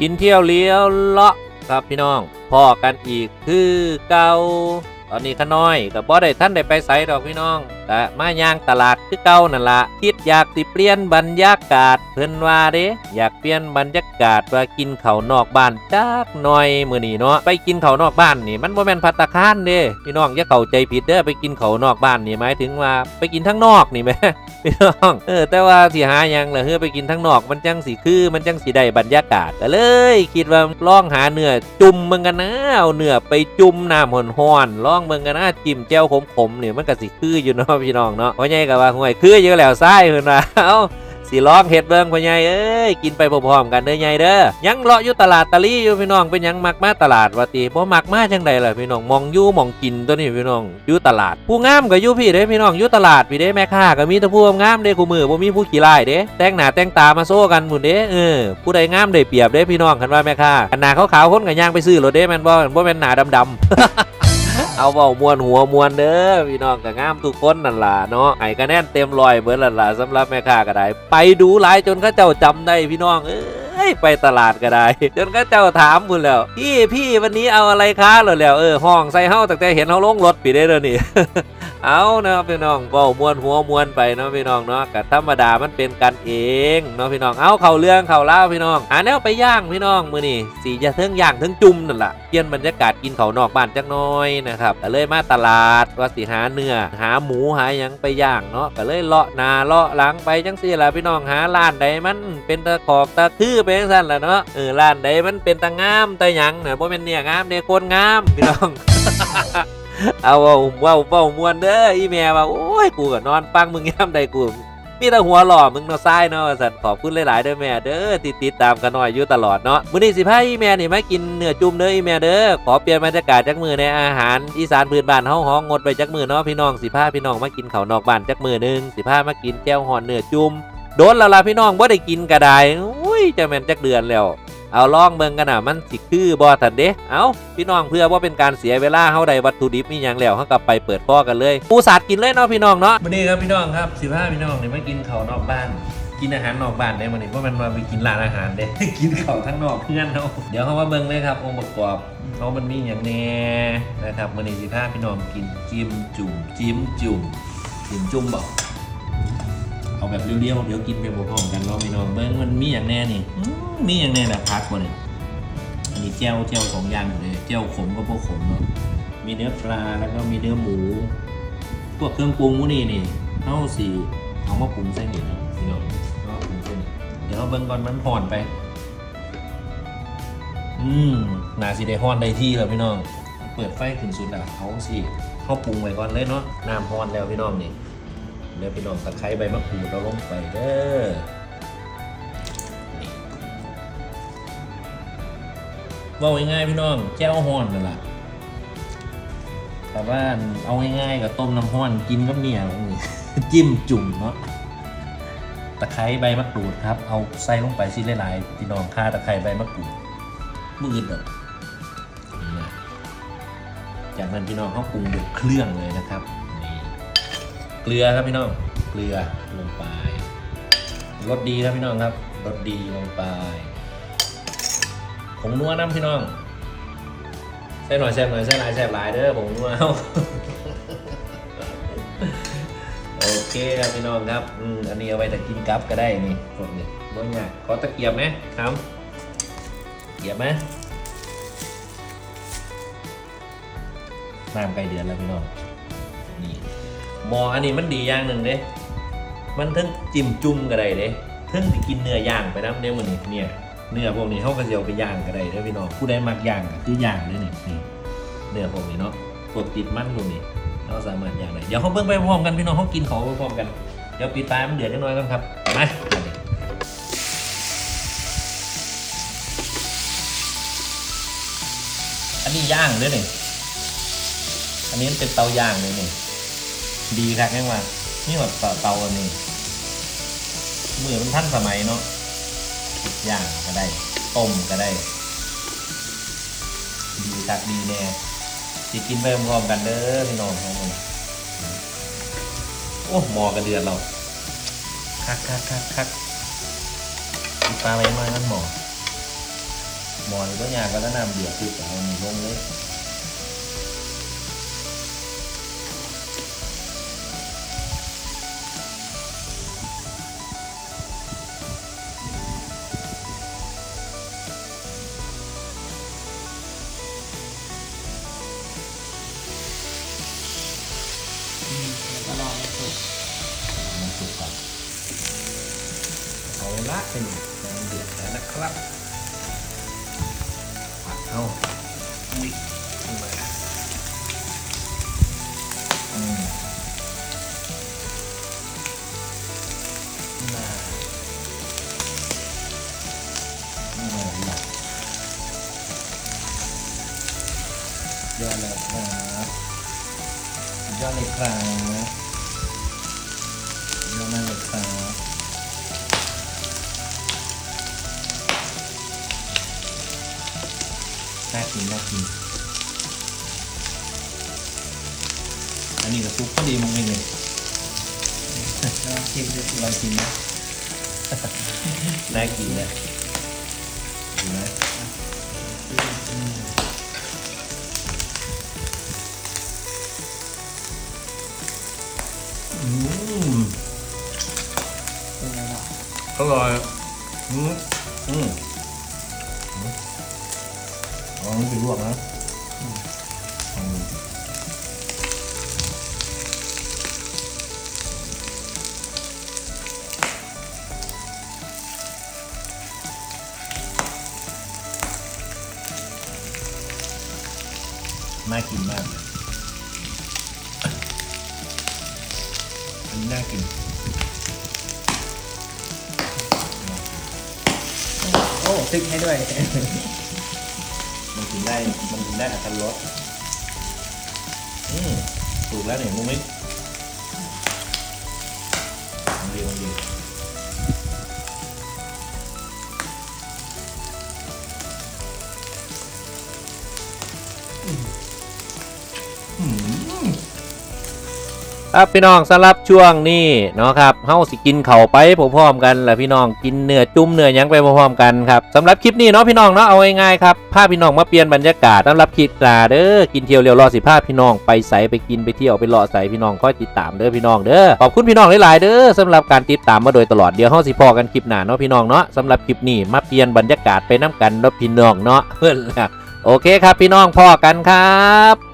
กินเที่ยวเลี้ยวเลาะครับพี่น้องพอกันอีกคือเก่า ตอนนี้ขน้อยกับบ่ได้ท่านได้ไปไสดอกพี่น้องแต่มาย่างตลาดคือเก่านั่นละคิดอยากสิเปลี่ยนบรรยากาศเพิ่นว่าเด้อยากเปลี่ยนบรรยากาศว่ากินข้าวนอกบ้านจักหน่อยมื้อนี้เนาะไปกินข้าวนอกบ้านนี่มันบ่แม่นภัตตาคารเด้พี่น้องอย่าเข้าใจผิดเด้อไปกินข้าวนอกบ้านนี่หมายถึงว่าไปกินทั้งนอกนี่แหมพี่น้องเออแต่ว่าสิหาหยังล่ะเฮือไปกินทั้งนอกมันจังสิคือมันจังสิได้บรรยากาศก็เลย คิดว่าลองหาเนื้อจุ่มเบิ่งกันนะเอาเนื้อไปจุ่มน้ำห้อนๆลองเบิ่งกันนะจิ้มแจ่วขมๆนี่ยมันก็สิคืออยู่เนาะพี่น้องเนาะพ่อใหญ่ก็ว่าห่วยคืออยู่แล้วซ้เพิ่นว่าเอ้าสิลองเฮ็ดเบิ่งพ่อใหญ่เอ้ยกินไปพร้อมๆกันเด้อใหญ่เด้อยังเลาะอยู่ตลาดตะลี่อยู่พี่น้องเป็นยังมักมาตลาดว่าติบ่มักมาจังใดล่ะพี่น้องมองอยู่มองกินตัวนี้พี่น้องอยู่ตลาด ผู้งามก็อยู่พี่เด้พี่น้องอยู่ตลาดพี่เด้แม่ค้าก็มีแต่ผู้งามเด้คู่มือบ่มีผู้ขี้ร้ายเด้แต่งหน้าแต่งตามาโซ่กันหมุนเด้เออผู้ใดงามได้เปรียบเด้พี่น้องคันว่าแม่ค้าคันหน้าขาวๆคนก็ย่างไปซื้อรถเด้แม่นบ่บ่แม่นหน้าดำๆ เอาเบามวนหัวมวนเด้อพี่น้องก็งามทุกคนนั่นล่ะเนาะไอ้คะแน่นเต็มรอยเบิดนั่นล่ะสำหรับแม่ค้าก็ได้ ไปดูหลายจนเขาเจ้าจำได้พี่น้องเออ ไปตลาดก็ได้ จนเขาเจ้าถามพุ่นแล้ว พี่พี่วันนี้เอาอะไรคะเหรอแล้วเออห้องใส่เฮาตั้งแต่เห็นเฮาลงรถปีได้เลยนี่เอาเนาะพี่น้องเบามวนหัวมวนไปเนาะพี่น้องเนาะกับธรรมดามันเป็นกันเองเนาะพี่น้องเอาเข่าเรื่องเข่าเล่าพี่น้องหาแนวไปย่างพี่น้องมือนี่สีจะเทิงย่างเทิงจุ่มนั่นแหละเปลี่ยนบรรยากาศกินเขานอกบ้านจักน้อยนะครับก็เลยมาตลาดว่าสิหาเนื้อหาหมูหาหยังไปย่างเนาะก็เลยเลาะนาเลาะหลังไปจังสี่ละพี่น้องหาร้านใดมันเป็นตะขอกตะคือไปจังซั่นล่ะเนาะเออร้านใดมันเป็นตะงามตะหยังเนี่ยบ่แม่นเนี่ยงามเด้คนงามพี่น้อง เอาเว้าเว้าเว้ามวนเด้ออีแม่ว่าโอ้ยกูก็นอนฟังมึงยามใดกูมีแต่หัวหล่อมึงเนาะซ้ายเนาะสัตว์ขอบคุณหลายๆเด้อแม่เด้อติดติดตามกันหน่อยอยู่ตลอดเนาะมื้อนี้สิพาอีแม่นี่มากินเนื้อจุ่มเด้ออีแม่เด้อขอเปลี่ยนบรรยากาศจักมื้อในอาหารอีสานพื้นบ้านเฮาฮ้องงดไปจักมื้อเนาะพี่น้องสิพาพี่น้องมากินข้าวนอกบ้านจักมื้อหนึงสิพามากินแจ่วฮ้อนเนื้อจุ่มโดนแล้วล่ะพี่น้องบ่ได้กินก็ได้ ยจะแม่นจักเดือนแล้ว เอาล่องเบิ่งกันนะมันสิคือบ่ทันเด้เอาพี่น้องเพื่อว่าเป็นการเสียเวลาเฮาได้วัตถุดิบมีหยังแล้วเฮากลับไปเปิดพ่อกันเลยปูสัตว์กินเลยเนาะพี่น้องเนาะมื้อนี้ครับพี่น้องครับ15พี่น้องเนี่ยมากินข้าวนอกบ้านกินอาหารนอกบ้านได้มื้อนี้บ่แม่นว่าไปกินร้านอาหารเด้ กินข้าวข้างนอกเพื่อนเฮาเดี๋ยวเฮามาเบิ่งเลยครับองค์ประกอบเฮามันมีหยังแน่นะครับมื้อนี้สิพาพี่น้องกินจิ้มจุ่มจิ้มจุ่มจิ้มจุ่มบ่ เอาแบบเรียวๆ เดี๋ยวกินไปพร้อมๆกันเนาะพี่น้องเบิ้งมันมีอย่างแน่นี่อืมมีอย่างแน่แบบพักบ่เนี่อันนี้เจียวเจียวสองอย่างอยู่เลยเจียวขมก็พวกขมเนาะมีเนื้อปลาแล้วก็มีเนื้อหมู พวกเครื่องปรุงพวกนี้นี่เอาสิเอามาปรุงเส้นนี่เนาะพี่น้องเอามาปรุงเส้นเดี๋ยวเราเบิ้งก่อนมันห่อนไป อืมนาสิได้ห่อนได้ที่แล้วพี่น้อง เปิดไฟขึ้นสุดแล้วเอาสิเข้าปรุงไว้ก่อนเลยเนาะน้ำห่อนแล้วพี่น้องนี่ เดี๋ยวพี่น้องตะไคร้ใบมะกรูดเราลงไปเด้อว่าง่ายๆพี่น้องแจ้วฮ้อนนั่นแหละแต่ว่าเอาง่ายๆกับต้มน้ำฮ้อนกินกับเนี่ยจิ้มจุ่มเนาะตะไคร้ใบมะกรูดครับ เอาใส่ลงไปสิหลายๆพี่น้องข่าตะไคร้ใบมะกรูดมืดเด้อนี่นะจากนั้นพี่น้องเขาปรุงด้วยเครื่องเลยนะครับ เกลือครับพี่น้อง เกลือลงไปรสดีครับพี่น้องครับรสดีลงไปผงนัวน้ำพี่น้องใส่หน่อยแซ่บหน่อยใส่หลายแซ่บหลายเด้อผงนัวโอเคครับพี่น้องครับอืมอันนี้เอาไว้แต่กินกับก็ได้นี่พวกนี้บ่ยากขอตะเกียบไหมครับเกียบไหมน้ำไก่เดือนแล้วพี่น้อง หมออันนี้มันดีอย่างหนึ่งเด้มันทั้งจิ้มจุ่มก็ได้เด้ทั้งไปกินเนื้อย่างไปน้ำเด้มันนี่เนี่ยเนื้อพวกนี้เขาก็จะเอาไปย่างก็ได้เด้อพี่น้องผู้ใดมักย่างก็คือย่างเลยนี่นี่เนื้อพวกนี้เนาะพวกติดมันพวกนี้เราสามารถย่างได้เดี๋ยวเขาเบิ่งไปพร้อมกันพี่น้องเขากินของไปพร้อมกันเดี๋ยวปิดตามันเดือดจังน้อยกันครับมาอันนี้อันนี้ย่างด้วยนี่อันนี้เป็นเตาย่างเลยนี่ ดีครับแม่งว่านี่แบบเตาตาอันนี้มือมันท่านสมัยเนาะย่างก็ได้ต้มก็ได้ ดีครับดีแน่สิกินไปพร้อมกันเด้อพี่น้องของผมโอ้หมอกระเดือดเราคักคักคักคักปิดตาไว้มานั่นหมอหมอนี่ก็ยากก็แล้วน้ำเดือดคือเอานี่ลงเลย เอาละเป็นน้ำเดือดแล้วนะครับผัดเอาอุ้ยขึ้นมาอืมมาอืมมาเยอะเลยครับสุดยอดเลยครับ น่ากินน่ากิน อันนี้ก็ซุปพอดีมึงเองเลยลองชิมดูลองกินนะน่ากินนะดูนะอืมเป็นไงบ้างอร่อยอืมอืม น่ากินมากเลยอันนี้น่ากิน โอ้ตึกให้ด้วยมันกิน ได้มันกินได้อัตรรสอืมถูกแล้วเนี่ยมุ้งมิ้งมัน ครับพี่น้องสำหรับช่วงนี้เนาะครับเฮาสิกินเข่าไปพร้อมๆกันแหละพี่น้องกินเนื้อจุ่มเนื้อยังไปพร้อมๆกันครับสำหรับคลิปนี้เนาะพี่น้องเนาะเอาง่ายๆครับพาพพี่น้องมาเปลี่ยนบรรยากาศสำหรับคลิปลาเด้อกินเที่ยวเรียวรอสิพาพพี่น้องไปใสไปกินไปเที่ยวไปเลาะใสพี่น้องคอยติดตามเด้อพี่น้องเด้อขอบคุณพี่น้องหลายๆเด้อสำหรับการติดตามมาโดยตลอดเดี๋ยวเฮาสิพอกันคลิปหน้าเนาะพี่น้องเนาะสำหรับคลิปนี้มาเปลี่ยนบรรยากาศไปน้กันเนาะพี่น้องเนาะเพื่อนโอเคครับพี่น้องพอกันครับ